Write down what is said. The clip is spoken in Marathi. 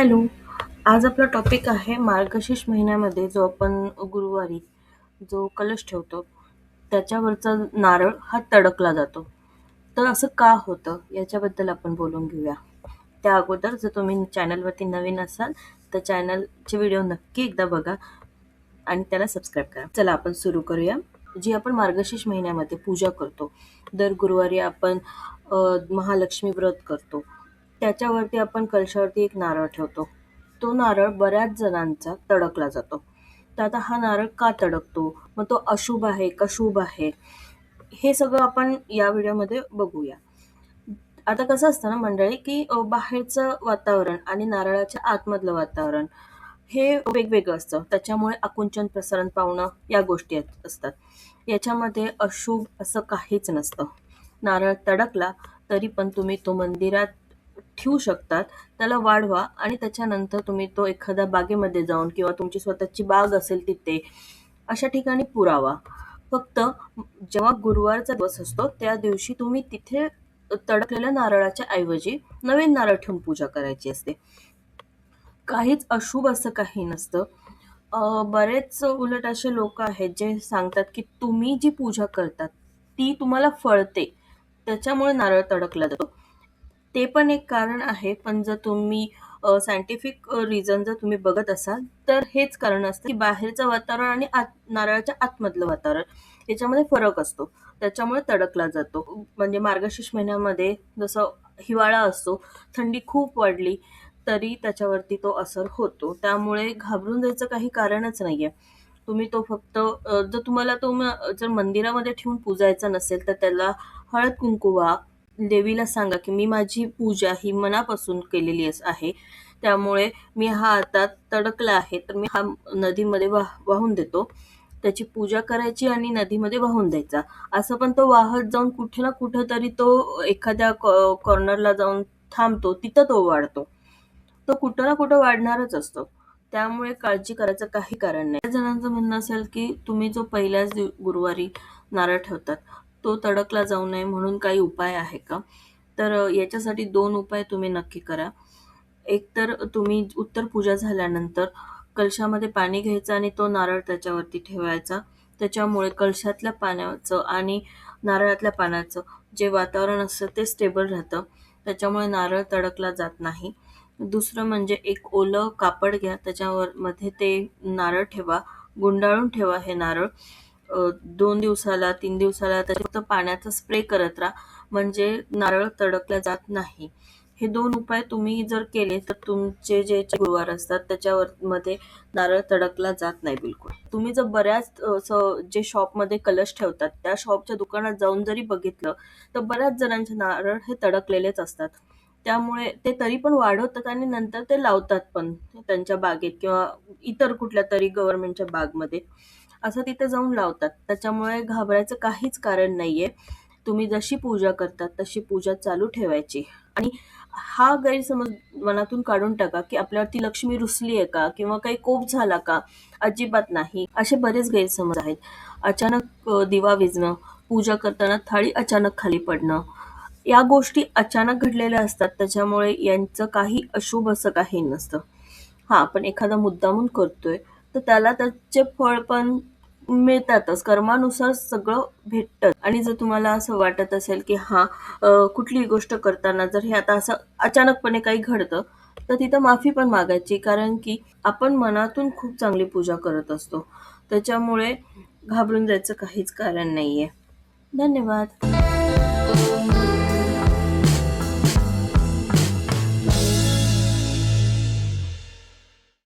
हॅलो. आज आपला टॉपिक आहे मार्गशीर्ष महिन्यामध्ये जो आपण गुरुवारी जो कलश ठेवतो त्याच्यावरचा नारळ हा तडकला जातो. तर असं का होतं? याच्याबद्दल आपण बोलून घेऊया. त्या अगोदर जर तुम्ही चॅनलवरती नवीन असाल तर चॅनलचे व्हिडिओ नक्की एकदा बघा आणि त्याला सबस्क्राईब करा. चला आपण सुरू करूया. जी आपण मार्गशीर्ष महिन्यामध्ये पूजा करतो दर गुरुवारी आपण महालक्ष्मी व्रत करतो. त्याच्यावरती आपण कलशावरती एक नारळ ठेवतो. तो नारळ बऱ्याच जणांचा तडकला जातो. तर आता हा नारळ का तडकतो? मग तो अशुभ आहे का शुभ आहे? हे सगळं आपण या व्हिडिओमध्ये बघूया. आता कसं असतं ना मंडळी की बाहेरचं वातावरण आणि नारळाच्या आतमधलं वातावरण हे वेगवेगळं असतं. त्याच्यामुळे आकुंचन प्रसारण पावणं या गोष्टी असतात. याच्यामध्ये अशुभ असं काहीच नसतं. नारळ तडकला तरी पण तुम्ही तो मंदिरात ठेवू शकतात त्याला वाढवा आणि त्याच्यानंतर तुम्ही तो एखाद्या बागेमध्ये जाऊन किंवा तुमची स्वतःची बाग असेल तिथे अशा ठिकाणी पुरावा. फक्त जेव्हा गुरुवारचा दिवस असतो त्या दिवशी तुम्ही तिथे तडकलेल्या नारळाच्या ऐवजी नवीन नारळ ठेवून पूजा करायची असते. काहीच अशुभ असं काही नसतं. बरेच उलट असे लोक आहेत जे सांगतात की तुम्ही जी पूजा करतात ती तुम्हाला फळते. त्याच्यामुळे नारळ तडकला जातो. ते पण एक कारण आहे. पण जर तुम्ही सायंटिफिक रिझन जर तुम्ही बघत असाल तर हेच कारण असतं की बाहेरचं वातावरण आणि आत नारळाच्या आतमधलं वातावरण याच्यामध्ये फरक असतो. त्याच्यामुळे तडकला जातो. म्हणजे मार्गशीर्ष महिन्यामध्ये जसं हिवाळा असतो थंडी खूप वाढली तरी त्याच्यावरती तो असर होतो. त्यामुळे घाबरून जायचं काही कारणच नाही आहे तुम्ही तो फक्त जर तुम्हाला तो जर मंदिरामध्ये ठेवून पूजायचा नसेल तर त्याला हळद कुंकू देवीला सांगा की मी माझी पूजा ही मनापासून केलेली आहे. त्यामुळे मी हा आता तडकला आहे. तर मी हा नदीमध्ये वाह वाहून देतो. त्याची पूजा करायची आणि नदीमध्ये वाहून द्यायचा. असं पण तो वाहत जाऊन कुठे ना कुठं तरी तो एखाद्या कॉर्नरला जाऊन थांबतो. तिथं तो वाढतो. तो कुठं ना कुठं वाढणारच असतो. त्यामुळे काळजी करायचं काही कारण नाही. जणांचं म्हणणं असेल की तुम्ही जो पहिल्याच गुरुवारी नारळ ठेवतात तो तडकला जाऊ नये म्हणून काही उपाय आहे का? तर याच्यासाठी दोन उपाय तुम्ही नक्की करा. एक तर तुम्ही उत्तर पूजा झाल्यानंतर कलशामध्ये पाणी घ्यायचं आणि तो नारळ त्याच्यावरती ठेवायचा. त्याच्यामुळे कलशातल्या पाण्याचं आणि नारळातल्या पाण्याचं जे वातावरण असतं ते स्टेबल राहतं. त्याच्यामुळे नारळ तडकला जात नाही. दुसरं म्हणजे एक ओलं कापड घ्या. त्याच्यावर मध्ये ते नारळ ठेवा. गुंडाळून ठेवा हे नारळ. दोन दिवसाला तीन दिवसाला त्याच्या फक्त पाण्याचा स्प्रे करत राहा म्हणजे नारळ तडकला जात नाही. हे दोन उपाय तुम्ही जर केले तर तुमचे जे गुरुवार असतात त्याच्यावर मध्ये नारळ तडकला जात नाही बिलकुल. तुम्ही जर बऱ्याच असं जे शॉपमध्ये कलश ठेवतात त्या शॉपच्या दुकानात जाऊन जरी बघितलं तर बऱ्याच जणांचे नारळ हे तडकलेलेच असतात. त्यामुळे ते तरी पण वाढवतात आणि नंतर ते लावतात पण त्यांच्या बागेत किंवा इतर कुठल्या तरी गव्हर्नमेंटच्या बागमध्ये. असं तिथे जाऊन लावतात. त्याच्यामुळे घाबरायचं काहीच कारण नाहीये. तुम्ही जशी पूजा करतात तशी पूजा चालू ठेवायची. आणि हा गैरसमज मनातून काढून टाका की आपल्यावरती लक्ष्मी रुसली आहे का? किंवा काही कोप झाला का? अजिबात नाही. असे बरेच गैरसमज आहेत. अचानक दिवा विजणं पूजा करताना थाळी अचानक खाली पडणं या गोष्टी अचानक घडलेल्या असतात. त्याच्यामुळे यांचं काही अशुभ असं काही नसतं. हा आपण एखादा मुद्दामून करतोय तर त्याला त्याचे फळ पण मिळतातच. कर्मानुसार सगळं भेटतं. आणि जर तुम्हाला असं वाटत असेल की हा कुठलीही गोष्ट करताना जर हे आता असं अचानकपणे काही घडतं तर तिथं माफी पण मागायची. कारण की आपण मनातून खूप चांगली पूजा करत असतो. त्याच्यामुळे घाबरून जायचं काहीच कारण नाहीये. धन्यवाद.